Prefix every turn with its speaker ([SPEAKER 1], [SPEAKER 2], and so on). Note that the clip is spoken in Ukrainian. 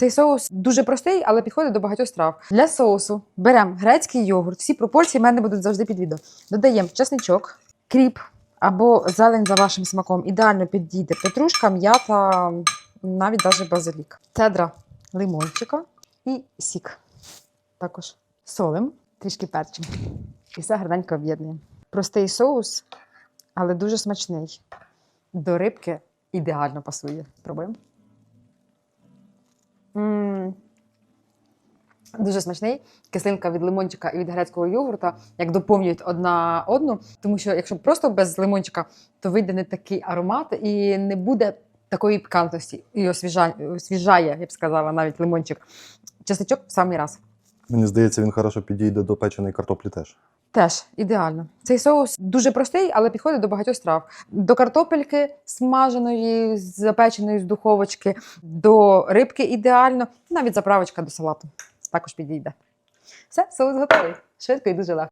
[SPEAKER 1] Цей соус дуже простий, але підходить до багатьох страв. Для соусу беремо грецький йогурт. Всі пропорції в мене будуть завжди під відео. Додаємо чесничок, кріп або зелень за вашим смаком. Ідеально підійде петрушка, м'ята, навіть навіть базилік. Цедра лимончика і сік. Також солим, трішки перчим. І все гарненько об'єднуємо. Простий соус, але дуже смачний. До рибки ідеально пасує. Пробуємо. Дуже смачний. Кислинка від лимончика і від грецького йогурта як доповнюють одна одну. Тому що якщо просто без лимончика, то вийде не такий аромат і не буде такої пікантності. І освіжає, освіжає, я б сказала, навіть лимончик. Чесничок в самий раз.
[SPEAKER 2] Мені здається, він хорошо підійде до печеної картоплі теж.
[SPEAKER 1] Теж ідеально. Цей соус дуже простий, але підходить до багатьох страв. До картопельки смаженої, запеченої з духовочки, до рибки ідеально, навіть заправочка до салату також підійде. Все, соус готовий. Швидко і дуже легко.